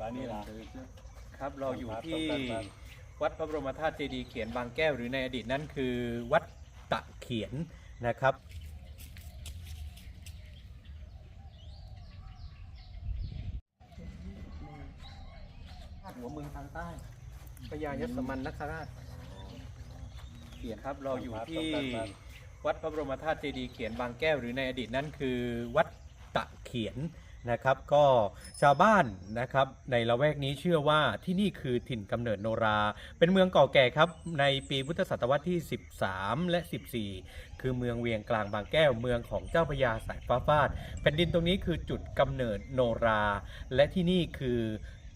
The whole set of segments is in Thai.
ตอนนี้ล่ะ ครับเราอยู่ครับที่ครับครับ วัดพระบรมธาตุเจดีย์เขียนบางแก้วหรือในอดีตนั้นคือวัดตะเขียนนะครับ หัวเมืองทางใต้พญายศมันนคราชเขียนครับเราอยู่ที่วัดพระบรมธาตุเจดีย์เขียนบางแก้วหรือในอดีตนั้นคือวัดตะเขียน นะครับก็ชาวบ้านนะครับในละแวกนี้เชื่อว่าที่นี่คือถิ่นกำเนิดโนรา เป็นเมืองเก่าแก่ครับในปีพุทธศตวรรษที่ 13 และ 14 คือเมืองเวียงกลางบางแก้วเมืองของเจ้าพญาสายฟ้าฟาดแผ่นดินตรงนี้คือจุดกำเนิดโนรา และที่นี่คือ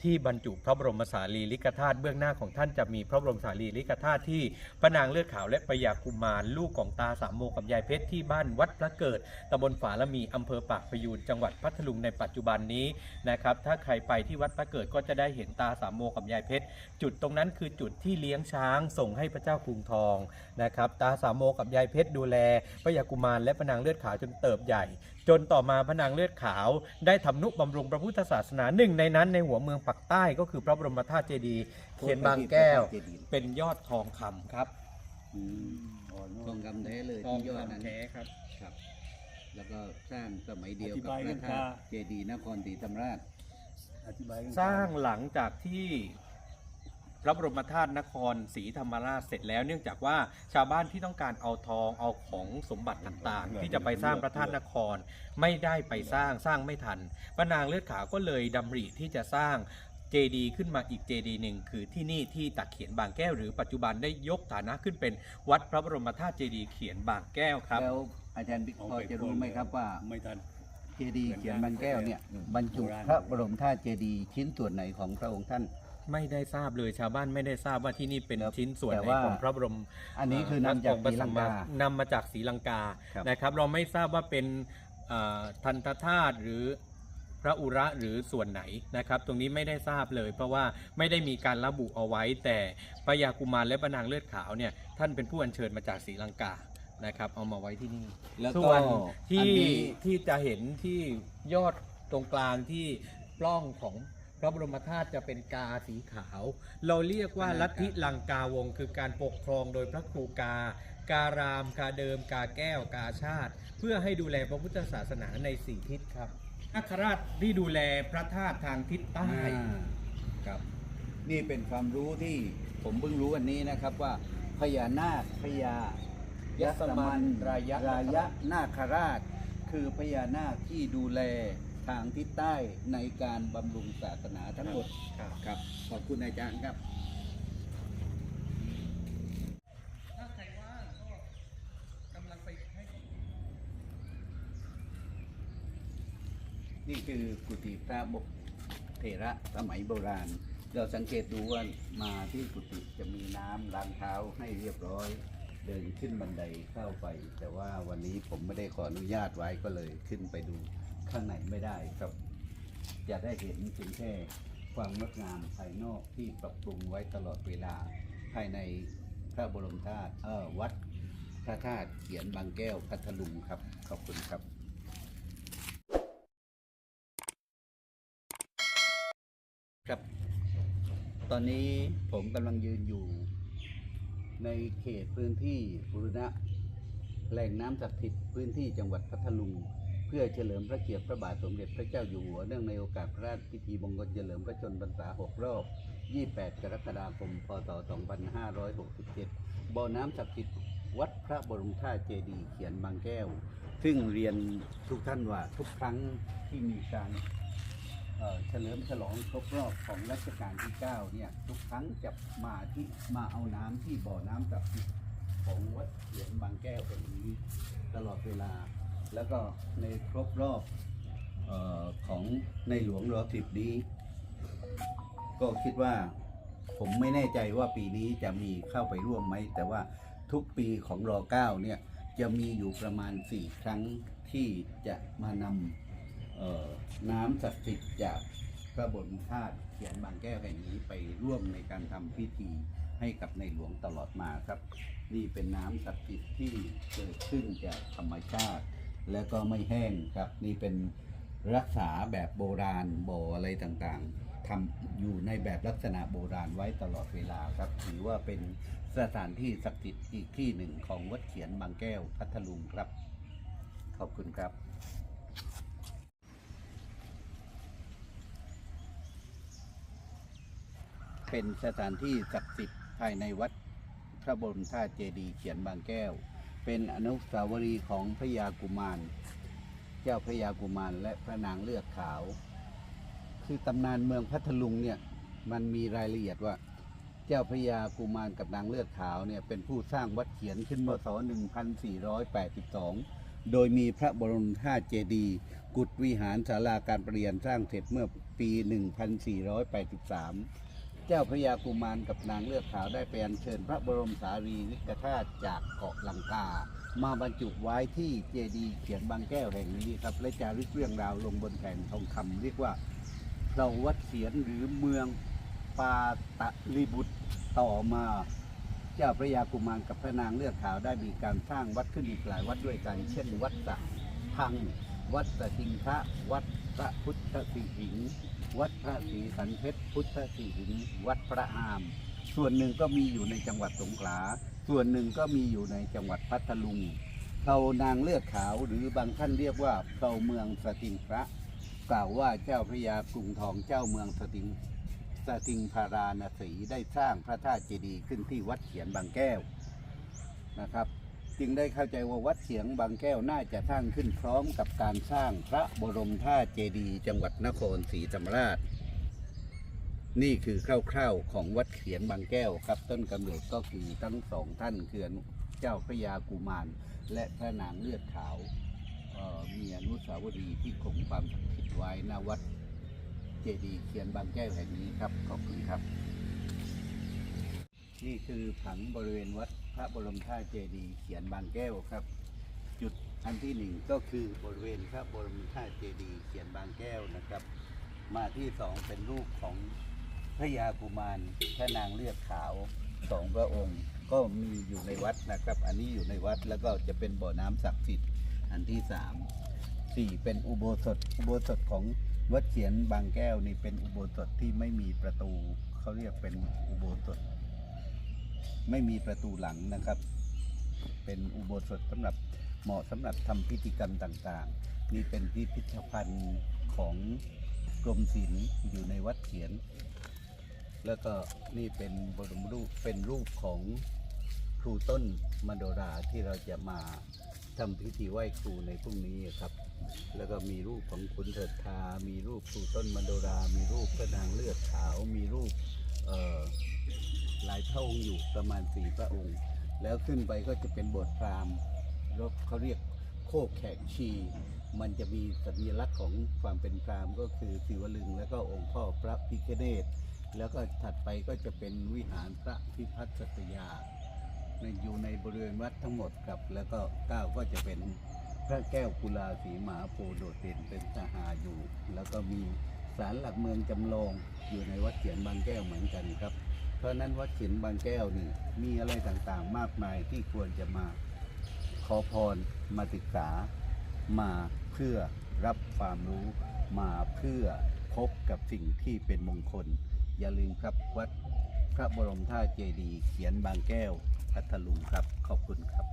ที่บรรจุพระบรมสารีริกธาตุเบื้องหน้าของท่านจะมีพระบรมสารีริกธาตุที่พระนางเลือดขาวและพระยากุมารลูกของตาสามโมกับยายเพชรที่บ้านวัดพระเกิดตำบลฝาละมีอำเภอปากพยูนจังหวัดพัทลุงในปัจจุบันนี้นะครับถ้าใครไปที่วัดพระเกิดก็จะได้เห็นตาสามโมกับยายเพชรจุดตรงนั้นคือจุดที่เลี้ยงช้างส่งให้พระเจ้ากรุงทองนะครับตาสามโมกับยายเพชรดูแลพระยากุมารและพระนางเลือดขาวจนเติบใหญ่ จนต่อมาพระนางเลือดขาว ได้ทำนุบำรุงพระพุทธศาสนาหนึ่งในนั้นในหัวเมืองปักใต้ก็คือพระบรมธาตุเจดีย์เขียนบางแก้ว เป็นยอดทองคำครับอืมอ๋อโน่ทองนคำแท้เลยทองที่ยอดนั้นคำแท้ครับ ครับ แล้วก็สร้างสมัยเดียวอธิกับบายพกัระนธาค่ะตุเจดีย์นครศรีธรรมราชอธิบายกันสร้างหลังจากที่ พระบรมธาตุนครศรีธรรมราชเสร็จแล้ว เนื่องจากว่าชาวบ้านที่ต้องการเอาทองเอาของสมบัติต่างๆ ที่จะไปสร้างพระธาตุนครไม่ได้ไปสร้างสร้างไม่ทันพระนางเลือดขาวก็เลยดำริที่จะสร้างเจดีย์ขึ้นมาอีกเจดีย์หนึ่งคือที่นี่ที่ตักเขียนบางแก้วหรือปัจจุบันได้ยกฐานะขึ้นเป็นวัดพระบรมธาตุเจดีย์เขียนบางแก้วครับ แล้วอาจารย์บิ๊กพอจะรู้ไหมครับว่าไม่ทันเจดีย์เขียนบางแก้วเนี่ยอืมบรรจุโบราณพระบรมธาตุเจดีย์ชิ้นส่วนไหนของพระองค์ท่าน ไม่ได้ทราบเลยชาวบ้านไม่ได้ทราบว่าที่นี่เป็นครับชิ้นส่วนแต่ไหนว่าของพระบรมอันนี้คือนำจากศรีลังกานำมาจากศรีลังกาครับ นะครับ เราไม่ทราบว่าเป็นเอ่อทันตธาตุหรือพระอุระหรือส่วนไหนนะครับ ตรงนี้ไม่ได้ทราบเลย เพราะว่าไม่ได้มีการระบุเอาไว้ แต่พระยากุมารและพระนางเลือดขาวเนี่ยท่านเป็นผู้อัญเชิญมาจากศรีลังกานะครับ เอามาไว้ที่นี่ แล้วส่ก็วนอัที่นนี้ ที่จะเห็นที่ยอดตรงกลางที่ปล้องของ พระบรมธาตุจะเป็นกาสีขาว เราเรียกว่าลัทธิลังกาวงศ์คือการปกครองโดยพระครูกา การามกาเดิม กาแก้ว กาชาติ เพื่อให้ดูแลพระพุทธศาสนาในสี่ทิศครับนาคราชที่ดูแลพระธาตุทางทิศใต้อ่าครับ นี่เป็นความรู้ที่ผมเพิ่งรู้วันนี้นะครับว่าพญานาคพญายสมันรายะรายะนาคราช คือพญานาคที่ดูแล ทางทิศใต้ในการบำรุงศาสนาทั้งหมดครับ ครับ ขอบคุณอาจารย์ครับถ้าใครว่างก็กำลังไปให้นี่คือกุฏิพระบกเถระสมัยโบราณ เราสังเกตดูว่ามาที่กุฏิจะมีน้ำล้างเท้าให้เรียบร้อย เดินขึ้นบันไดเข้าไป แต่ว่าวันนี้ผมไม่ได้ขออนุญาตไว้ก็เลยขึ้นไปดู ข้างในไม่ได้ครับ จะได้เห็นเพียงแค่ความงดงามภายนอกที่ปรับปรุงไว้ตลอดเวลา ภายในพระบรมธาตุเออวัดพระธาตุเขียนบางแก้วพัทลุงครับ ขอบคุณครับครับ ตอนนี้ผมกำลังยืนอยู่ ในเขตพื้นที่บุรณะแหล่งน้ำศักดิ์สิทธิ์พื้นที่จังหวัดพัทลุง เพื่อเฉลิมพระเกียรติพระบาทสมเด็จพระเจ้าอยู่หัวเนื่องในโอกาสพระราชพิธีมงคลเฉลิมพระชนมพรรษา 6 รอบ 28 กรกฎาคม พศ 2567 บ่อน้ำศักดิ์สิทธิ์วัดพระบรมธาตุเจดีย์เขียนบางแก้ว ซึ่งเรียนทุกท่านว่าทุกครั้งที่มีการเฉลิมฉลองครบรอบของรัชกาลที่ 9 เนี่ย ทุกครั้งจะมาที่มาเอาน้ำที่บ่อน้ำศักดิ์สิทธิ์ของวัดเขียนบางแก้วแห่งนี้ ตลอดเวลา แล้วก็ในครบรอบออของในหลวงรอสิบนี้ ก็คิดว่าผมไม่แน่ใจว่าปีนี้จะมีเข้าไปร่วมไหม แต่ว่าทุกปีของรอเก้าเนี่ยจะมีอยู่ประมาณ 4 ครั้งที่จะมานำน้ำศักดิ์สิทธิ์จากพระบรมธาตุเขียนบางแก้วแห่งนี้ไปร่วมในการทำพิธีให้กับในหลวงตลอดมาครับ นี่เป็นน้ำศักดิ์สิทธิ์ที่เกิดขึ้นจากธรรมชาติ และก็ไม่แห้งครับ นี่เป็นรักษาแบบโบราณบ่ออะไรต่างๆทำอยู่ในแบบลักษณะโบราณไว้ตลอดเวลาครับ ถือว่าเป็นสถานที่ศักดิ์สิทธิ์อีกที่หนึ่งของวัดเขียนบางแก้วพัทลุงครับ ขอบคุณครับเป็นสถานที่ศักดิ์สิทธิ์ภายในวัดพระบรมธาตุเจดีย์เขียนบางแก้ว เป็นอนุสาวรีย์ของพระยากุมาร เจ้าพระยากุมารและพระนางเลือดขาว คือตำนานเมืองพัทลุงเนี่ยมันมีรายละเอียดว่า เจ้าพระยากุมารกับนางเลือดขาวเนี่ยเป็นผู้สร้างวัดเขียนขึ้นเมื่อศ1482 โดยมีพระบรมธาตุเจดีย์กุฏวิหารศาลาการประเรียนสร้างเสร็จเมื่อปี 1483 เจ้าพระยากุมารกับนางเลือดขาวได้ไปอัญเชิญพระบรมสารีริกธาตุจากเกาะลังกา มาบรรจุไว้ที่เจดีย์เขียนบางแก้วแห่งนี้ครับและจารึกเรื่องราวลงบนแผ่นทองคำเรียกว่าเราวัดเขียนหรือเมืองปาตะลิบุตรต่อมาเจ้าพระยากุมารกับพระนางเลือดขาวได้มีการสร้างวัดขึ้นอีกหลายวัดด้วยกัน เช่น วัดสะพัง วัดสะทิงพระวัด พระพุทธสิหิง วัดพระศรีสันเพชรพุทธสิหิง วัดพระอาม ส่วนหนึ่งก็มีอยู่ในจังหวัดสงขลา ส่วนหนึ่งก็มีอยู่ในจังหวัดพัทลุงเพลานางเลือดขาวหรือบางท่านเรียกว่าเพลาเมืองสติงพระ กล่าวว่าเจ้าพระยากรุงทองเจ้าเมืองสติงสติงพาราณสีได้สร้างพระธาตุเจดีย์ขึ้นที่วัดเขียนบางแก้วนะครับ จึงได้เข้าใจว่าวัดเขียงบางแก้วน่าจะสร้างขึ้นพร้อมกับการสร้างพระบรมธาตุเจดีย์จังหวัดนครศรีธรรมราช นี่คือคร่าวๆของวัดเขียนบางแก้วครับ ต้นกำเนิดก็คือทั้งสองท่านคือเจ้าพระยากุมาร และพระนางเลือดขาวมีอนุสาวรีย์ที่คงความศักดิ์สิทธิ์ไว้ณวัดเจดีย์เขียนบางแก้วแห่งนี้ครับขอบคุณครับ นี่คือผังบริเวณวัด พระบรมธาตุเจดีย์เขียนบางแก้วครับ จุดอันที่หนึ่งก็คือบริเวณพระบรมธาตุเจดีย์เขียนบางแก้วนะครับ มาที่สองเป็นรูปของพระยากุมารพระนางเลือดขาวสองพระองค์ ก็มีอยู่ในวัดนะครับ อันนี้อยู่ในวัดแล้วก็จะเป็นบ่อน้ำศักดิ์สิทธิ์อันที่สามสี่เป็นอุโบสถอุโบสถของวัดเขียนบางแก้วนี่เป็นอุโบสถที่ไม่มีประตูเขาเรียกเป็นอุโบสถ ไม่มีประตูหลังนะครับ เป็นอุโบสถสำหรับเหมาะสำหรับทำพิธีกรรมต่างๆ นี่เป็นพิพิธภัณฑ์ของกรมศิลป์อยู่ในวัดเขียน แล้วก็นี่เป็นบรมรูปเป็นรูปของครูต้นมโดราที่เราจะมาทำพิธีไหว้ครูในพรุ่งนี้ครับ แล้วก็มีรูปของขุนเถิดทา มีรูปครูต้นมโดรา มีรูปพระนางเลือดขาว มีรูปเอ่อ หลายพระองค์อยู่ประมาณสี่พระองค์ แล้วขึ้นไปก็จะเป็นโบสถ์พราหมณ์แล้วเขาเรียกโคกแขกชี มันจะมีสัญลักษณ์ของความเป็นพราหมณ์ก็คือศิวลึง แล้วก็องค์พ่อพระพิฆเนศแล้วก็ถัดไปก็จะเป็นวิหารพระพิพัฒน์สัตยาในอยู่ในบริเวณวัดทั้งหมดครับ แล้วก็เก้าก็จะเป็นพระแก้วกุลาสีมหาโพโดดเด่นเป็นสหาอยู่ แล้วก็มีศาลหลักเมืองจำลองอยู่ในวัดเขียนบางแก้วเหมือนกันครับ ราะนั้นวัดฉินบางแก้วนี่มีอะไรต่างๆ มากมายที่ควรจะมาขอพรมาศึกษา มาเพื่อรับความรู้มาเพื่อพบกับสิ่งที่เป็นมงคล อย่าลืมครับวัดพระบรมธาตุเจดีย์เขียนบางแก้วพัทลุงครับขอบคุณครับ